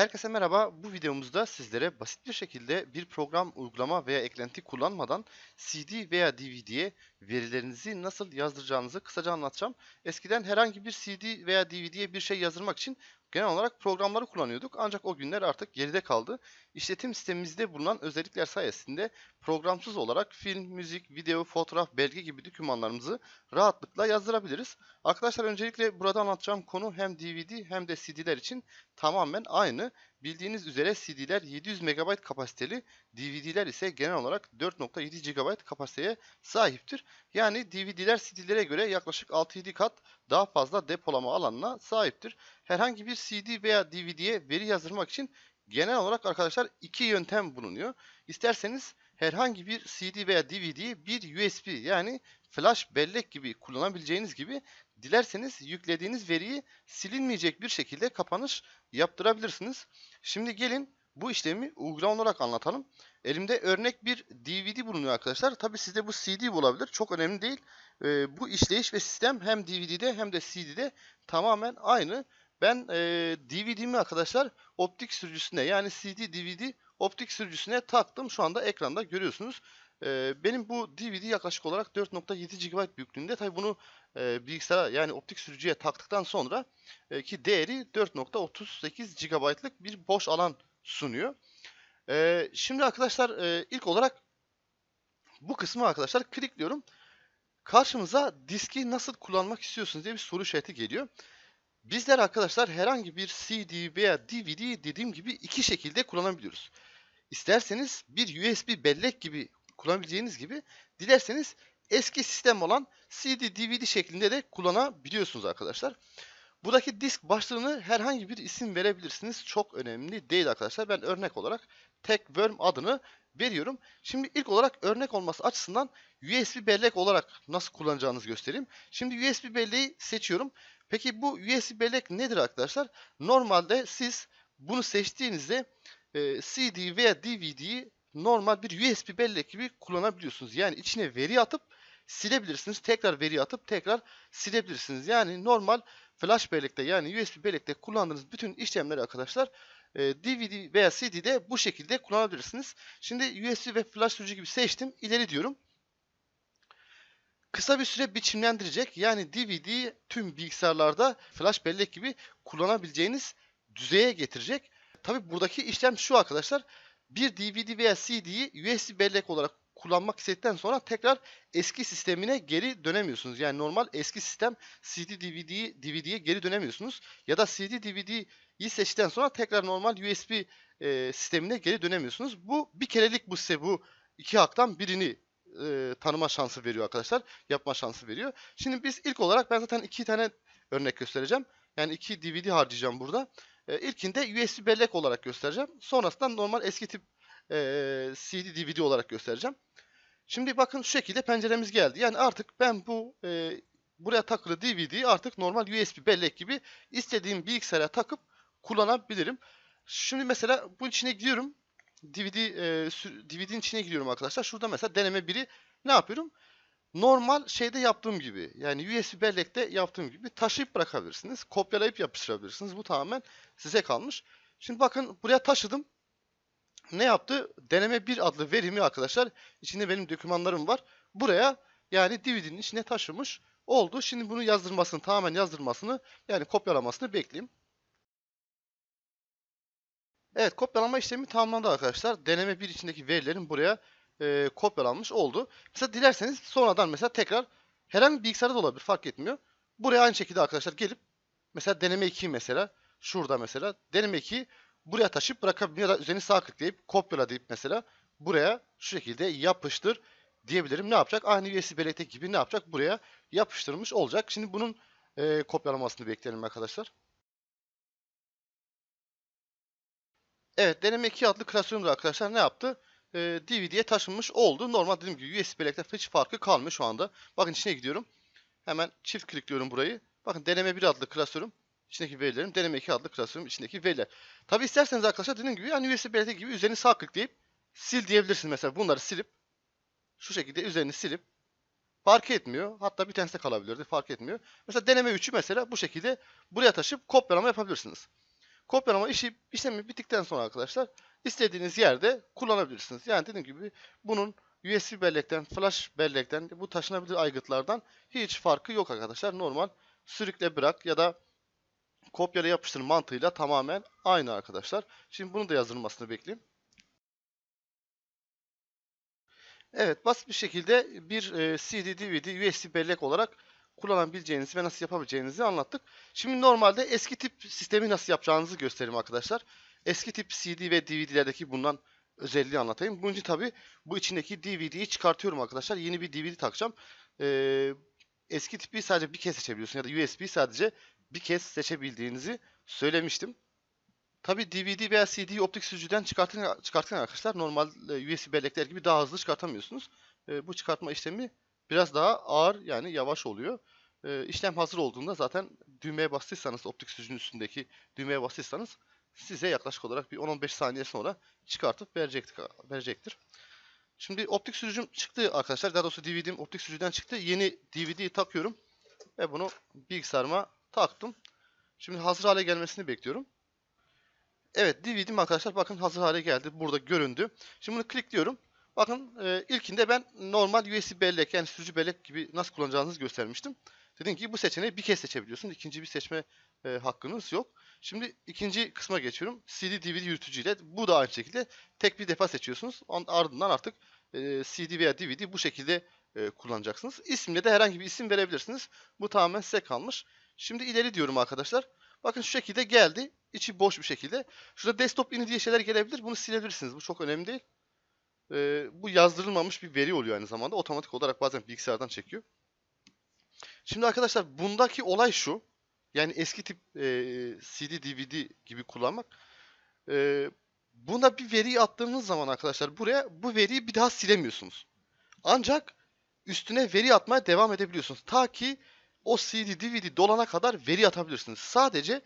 Herkese merhaba. Bu videomuzda sizlere basit bir şekilde bir program, uygulama veya eklenti kullanmadan CD veya DVD'ye verilerinizi nasıl yazdıracağınızı kısaca anlatacağım. Eskiden herhangi bir CD veya DVD'ye bir şey yazdırmak için genel olarak programları kullanıyorduk. Ancak o günler artık geride kaldı. İşletim sistemimizde bulunan özellikler sayesinde programsız olarak film, müzik, video, fotoğraf, belge gibi dokümanlarımızı rahatlıkla yazdırabiliriz. Arkadaşlar öncelikle burada anlatacağım konu hem DVD hem de CD'ler için tamamen aynı. Bildiğiniz üzere CD'ler 700 MB kapasiteli, DVD'ler ise genel olarak 4.7 GB kapasiteye sahiptir. Yani DVD'ler CD'lere göre yaklaşık 6-7 kat daha fazla depolama alanına sahiptir. Herhangi bir CD veya DVD'ye veri yazdırmak için genel olarak arkadaşlar iki yöntem bulunuyor. İsterseniz herhangi bir CD veya DVD'yi bir USB yani flash bellek gibi kullanabileceğiniz gibi dilerseniz yüklediğiniz veriyi silinmeyecek bir şekilde kapanış yaptırabilirsiniz. Şimdi gelin bu işlemi uygulama olarak anlatalım. Elimde örnek bir DVD bulunuyor arkadaşlar. Tabi sizde bu CD olabilir. Çok önemli değil. Ee, bu işleyiş ve sistem hem DVD'de hem de CD'de tamamen aynı. Ben e, DVD'mi arkadaşlar optik sürücüsüne yani CD DVD optik sürücüsüne taktım. Şu anda ekranda görüyorsunuz. E, benim bu DVD yaklaşık olarak 4.7 GB büyüklüğünde. Tabi bunu e, bilgisayara yani optik sürücüye taktıktan sonra e, ki değeri 4.38 GB'lık bir boş alan sunuyor. E, şimdi arkadaşlar e, ilk olarak bu kısmı arkadaşlar klikliyorum. Karşımıza diski nasıl kullanmak istiyorsunuz diye bir soru işareti geliyor. Bizler arkadaşlar herhangi bir CD veya DVD dediğim gibi iki şekilde kullanabiliyoruz. İsterseniz bir USB bellek gibi kullanabileceğiniz gibi dilerseniz eski sistem olan CD, DVD şeklinde de kullanabiliyorsunuz arkadaşlar. Buradaki disk başlığını herhangi bir isim verebilirsiniz. Çok önemli değil arkadaşlar. Ben örnek olarak TechWorm adını veriyorum. Şimdi ilk olarak örnek olması açısından USB bellek olarak nasıl kullanacağınızı göstereyim. Şimdi USB belleği seçiyorum. Peki bu USB bellek nedir arkadaşlar? Normalde siz bunu seçtiğinizde e, CD veya DVD'yi normal bir USB bellek gibi kullanabiliyorsunuz. Yani içine veri atıp silebilirsiniz. Tekrar veri atıp tekrar silebilirsiniz. Yani normal flash bellekte yani USB bellekte kullandığınız bütün işlemleri arkadaşlar DVD veya CD'de bu şekilde kullanabilirsiniz. Şimdi USB ve flash sürücü gibi seçtim. İleri diyorum. Kısa bir süre biçimlendirecek. Yani DVD tüm bilgisayarlarda flash bellek gibi kullanabileceğiniz düzeye getirecek. Tabi buradaki işlem şu arkadaşlar. Bir DVD veya CD'yi USB bellek olarak kullanmak istedikten sonra tekrar eski sistemine geri dönemiyorsunuz. Yani normal eski sistem CD DVD'yi DVD'ye geri dönemiyorsunuz. Ya da CD DVD'yi seçtikten sonra tekrar normal USB e, sistemine geri dönemiyorsunuz. Bu bir kerelik bu size bu iki haktan birini e, tanıma şansı veriyor arkadaşlar. Yapma şansı veriyor. Şimdi biz ilk olarak ben zaten iki tane örnek göstereceğim. Yani iki DVD harcayacağım burada. E, ilkinde USB bellek olarak göstereceğim. Sonrasında normal eski tip e, CD DVD olarak göstereceğim. Şimdi bakın şu şekilde penceremiz geldi. Yani artık ben bu e, buraya takılı DVD'yi artık normal USB bellek gibi istediğim bilgisayara takıp kullanabilirim. Şimdi mesela bu içine gidiyorum. DVD e, DVD'nin içine giriyorum arkadaşlar. Şurada mesela deneme 1'i ne yapıyorum? Normal şeyde yaptığım gibi yani USB bellekte yaptığım gibi taşıyıp bırakabilirsiniz. Kopyalayıp yapıştırabilirsiniz. Bu tamamen size kalmış. Şimdi bakın buraya taşıdım ne yaptı? Deneme 1 adlı verimi arkadaşlar içinde benim dokümanlarım var. Buraya yani DVD'nin içine taşımış oldu. Şimdi bunu yazdırmasını tamamen yazdırmasını yani kopyalamasını bekleyeyim. Evet kopyalama işlemi tamamlandı arkadaşlar. Deneme 1 içindeki verilerin buraya e, kopyalanmış oldu. Mesela dilerseniz sonradan mesela tekrar herhangi bir bilgisayarda da olabilir fark etmiyor. Buraya aynı şekilde arkadaşlar gelip mesela deneme 2 mesela şurada mesela deneme 2 buraya taşıp bırakabilirim ya da üzerine sağ tıklayıp kopyala deyip mesela buraya şu şekilde yapıştır diyebilirim. Ne yapacak? Aynı USB bellekteki gibi ne yapacak? Buraya yapıştırmış olacak. Şimdi bunun e, kopyalamasını bekleyelim arkadaşlar. Evet deneme 2 adlı klasörümüzde arkadaşlar ne yaptı? E, DVD'ye taşınmış oldu. Normal dediğim gibi USB bellekte hiç farkı kalmıyor şu anda. Bakın içine gidiyorum. Hemen çift klikliyorum burayı. Bakın deneme 1 adlı klasörüm içindeki verilerim deneme 2 adlı klasörüm içindeki veriler. Tabi isterseniz arkadaşlar dediğim gibi yani USB belirti gibi üzerini sağ tıklayıp sil diyebilirsiniz mesela bunları silip şu şekilde üzerini silip fark etmiyor. Hatta bir tanesi de kalabilirdi fark etmiyor. Mesela deneme 3'ü mesela bu şekilde buraya taşıp kopyalama yapabilirsiniz. Kopyalama işi, işlemi bittikten sonra arkadaşlar istediğiniz yerde kullanabilirsiniz. Yani dediğim gibi bunun USB bellekten, flash bellekten, bu taşınabilir aygıtlardan hiç farkı yok arkadaşlar. Normal sürükle bırak ya da kopyala yapıştır mantığıyla tamamen aynı arkadaşlar. Şimdi bunu da yazılmasını bekleyeyim. Evet basit bir şekilde bir e, CD, DVD, USB bellek olarak kullanabileceğinizi ve nasıl yapabileceğinizi anlattık. Şimdi normalde eski tip sistemi nasıl yapacağınızı göstereyim arkadaşlar. Eski tip CD ve DVD'lerdeki bundan özelliği anlatayım. Bunun için tabi bu içindeki DVD'yi çıkartıyorum arkadaşlar. Yeni bir DVD takacağım. Ee, eski tipi sadece bir kez seçebiliyorsun ya da USB sadece bir kez seçebildiğinizi söylemiştim. Tabi DVD veya CD'yi optik sürücüden çıkartın, çıkartın arkadaşlar. Normal e, USB bellekler gibi daha hızlı çıkartamıyorsunuz. E, bu çıkartma işlemi biraz daha ağır yani yavaş oluyor. E, işlem hazır olduğunda zaten düğmeye bastıysanız optik sürücünün üstündeki düğmeye bastıysanız size yaklaşık olarak bir 10-15 saniye sonra çıkartıp verecektir. verecektir. Şimdi optik sürücüm çıktı arkadaşlar. Daha doğrusu DVD'm optik sürücüden çıktı. Yeni DVD'yi takıyorum ve bunu bilgisayarıma taktım. Şimdi hazır hale gelmesini bekliyorum. Evet DVD'm arkadaşlar bakın hazır hale geldi. Burada göründü. Şimdi bunu klikliyorum. Bakın e, ilkinde ben normal USB bellek yani sürücü bellek gibi nasıl kullanacağınızı göstermiştim. Dedim ki bu seçeneği bir kez seçebiliyorsunuz. İkinci bir seçme e, hakkınız yok. Şimdi ikinci kısma geçiyorum. CD DVD yürütücüyle bu da aynı şekilde tek bir defa seçiyorsunuz. Ardından artık e, CD veya DVD bu şekilde e, kullanacaksınız. İsimle de herhangi bir isim verebilirsiniz. Bu tamamen size kalmış. Şimdi ileri diyorum arkadaşlar. Bakın şu şekilde geldi. İçi boş bir şekilde. Şurada desktop ini diye şeyler gelebilir. Bunu silebilirsiniz. Bu çok önemli değil. Ee, bu yazdırılmamış bir veri oluyor aynı zamanda. Otomatik olarak bazen bilgisayardan çekiyor. Şimdi arkadaşlar bundaki olay şu. Yani eski tip e, CD, DVD gibi kullanmak. E, buna bir veriyi attığınız zaman arkadaşlar buraya bu veriyi bir daha silemiyorsunuz. Ancak üstüne veri atmaya devam edebiliyorsunuz. Ta ki o CD, DVD dolana kadar veri atabilirsiniz. Sadece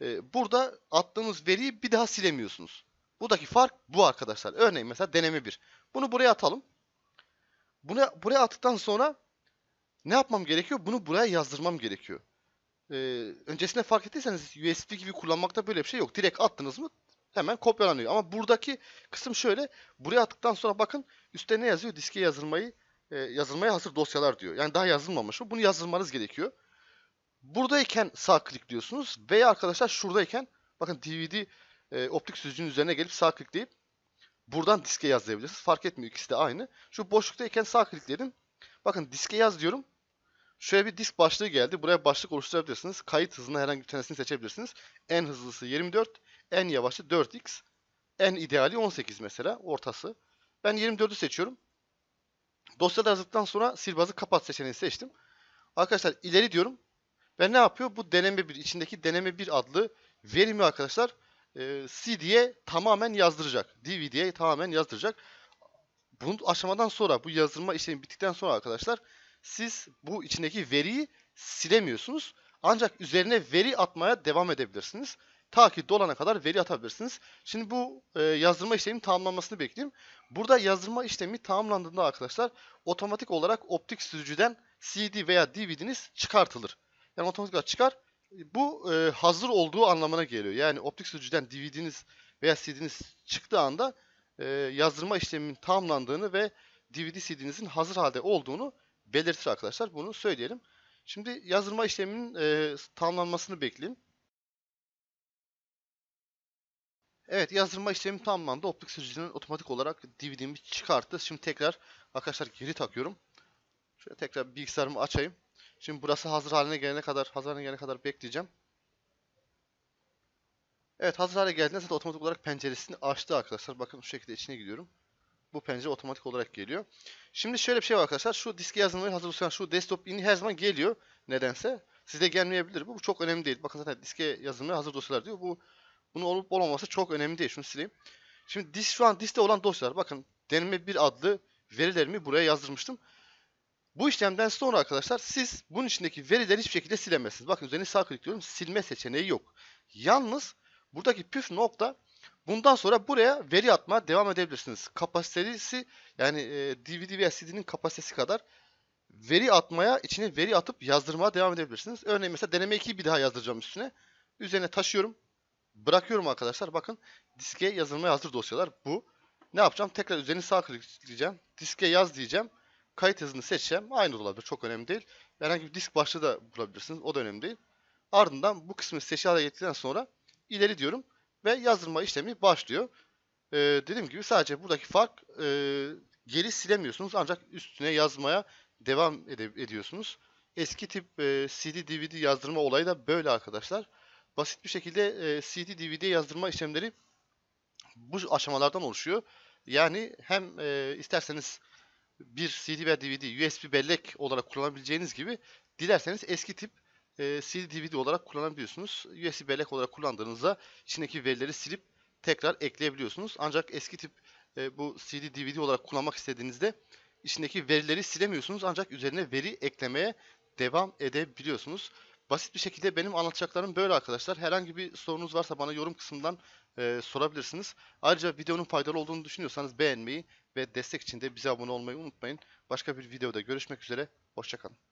e, burada attığınız veriyi bir daha silemiyorsunuz. Buradaki fark bu arkadaşlar. Örneğin mesela deneme 1. Bunu buraya atalım. Bunu buraya attıktan sonra ne yapmam gerekiyor? Bunu buraya yazdırmam gerekiyor. Ee, öncesinde fark ettiyseniz USB gibi kullanmakta böyle bir şey yok. Direkt attınız mı hemen kopyalanıyor. Ama buradaki kısım şöyle. Buraya attıktan sonra bakın üstte ne yazıyor? Diske yazılmayı e, yazılmaya hazır dosyalar diyor. Yani daha yazılmamış bu. Bunu yazdırmanız gerekiyor. Buradayken sağ klikliyorsunuz veya arkadaşlar şuradayken bakın DVD e, optik sürücünün üzerine gelip sağ klikleyip buradan diske yazabilirsiniz. Fark etmiyor ikisi de aynı. Şu boşluktayken sağ klikledim. Bakın diske yaz diyorum. Şöyle bir disk başlığı geldi. Buraya başlık oluşturabilirsiniz. Kayıt hızına herhangi bir tanesini seçebilirsiniz. En hızlısı 24, en yavaşı 4x, en ideali 18 mesela ortası. Ben 24'ü seçiyorum. Dosyada yazdıktan sonra silbazı kapat seçeneğini seçtim. Arkadaşlar ileri diyorum. Ve ne yapıyor? Bu deneme 1 içindeki deneme 1 adlı verimi arkadaşlar e, CD'ye tamamen yazdıracak. DVD'ye tamamen yazdıracak. Bunun aşamadan sonra bu yazdırma işlemi bittikten sonra arkadaşlar siz bu içindeki veriyi silemiyorsunuz. Ancak üzerine veri atmaya devam edebilirsiniz. Ta ki dolana kadar veri atabilirsiniz. Şimdi bu e, yazdırma işleminin tamamlanmasını bekleyeyim. Burada yazdırma işlemi tamamlandığında arkadaşlar otomatik olarak optik sürücüden CD veya DVD'niz çıkartılır. Yani otomatik olarak çıkar. Bu e, hazır olduğu anlamına geliyor. Yani optik sürücüden DVD'niz veya CD'niz çıktığı anda e, yazdırma işleminin tamamlandığını ve DVD CD'nizin hazır halde olduğunu belirtir arkadaşlar. Bunu söyleyelim. Şimdi yazdırma işleminin e, tamamlanmasını bekleyin. Evet yazdırma işlemi tamamlandı. Optik sürücünün otomatik olarak DVD'mi çıkarttı. Şimdi tekrar arkadaşlar geri takıyorum. Şöyle tekrar bilgisayarımı açayım. Şimdi burası hazır haline gelene kadar hazır haline gelene kadar bekleyeceğim. Evet hazır hale geldiğinde zaten otomatik olarak penceresini açtı arkadaşlar. Bakın şu şekilde içine gidiyorum. Bu pencere otomatik olarak geliyor. Şimdi şöyle bir şey var arkadaşlar. Şu diske yazılmayı hazır olsan şu desktop ini her zaman geliyor. Nedense. Size gelmeyebilir. Bu, çok önemli değil. Bakın zaten diske yazılmaya hazır dosyalar diyor. Bu bunun olup olmaması çok önemli değil. Şunu sileyim. Şimdi disk şu an diskte olan dosyalar. Bakın deneme bir adlı verilerimi buraya yazdırmıştım. Bu işlemden sonra arkadaşlar siz bunun içindeki verileri hiçbir şekilde silemezsiniz. Bakın üzerine sağ klikliyorum. Silme seçeneği yok. Yalnız buradaki püf nokta bundan sonra buraya veri atmaya devam edebilirsiniz. Kapasitesi yani e, DVD veya CD'nin kapasitesi kadar veri atmaya, içine veri atıp yazdırmaya devam edebilirsiniz. Örneğin mesela deneme 2'yi bir daha yazdıracağım üstüne. Üzerine taşıyorum. Bırakıyorum arkadaşlar. Bakın diske yazılmaya hazır dosyalar bu. Ne yapacağım? Tekrar üzerine sağ klikleyeceğim. Diske yaz diyeceğim. Kayıt hızını seçeceğim. Aynı olabilir. Çok önemli değil. Herhangi bir disk başlığı da bulabilirsiniz. O da önemli değil. Ardından bu kısmı seçili hale getirdikten sonra ileri diyorum ve yazdırma işlemi başlıyor. Ee, dediğim gibi sadece buradaki fark e, geri silemiyorsunuz ancak üstüne yazmaya devam ede- ediyorsunuz. Eski tip e, CD DVD yazdırma olayı da böyle arkadaşlar. Basit bir şekilde e, CD DVD yazdırma işlemleri bu aşamalardan oluşuyor. Yani hem e, isterseniz bir CD veya DVD USB bellek olarak kullanabileceğiniz gibi dilerseniz eski tip e, CD DVD olarak kullanabiliyorsunuz. USB bellek olarak kullandığınızda içindeki verileri silip tekrar ekleyebiliyorsunuz. Ancak eski tip e, bu CD DVD olarak kullanmak istediğinizde içindeki verileri silemiyorsunuz ancak üzerine veri eklemeye devam edebiliyorsunuz. Basit bir şekilde benim anlatacaklarım böyle arkadaşlar. Herhangi bir sorunuz varsa bana yorum kısmından e, sorabilirsiniz. Ayrıca videonun faydalı olduğunu düşünüyorsanız beğenmeyi ve destek için de bize abone olmayı unutmayın. Başka bir videoda görüşmek üzere. Hoşçakalın.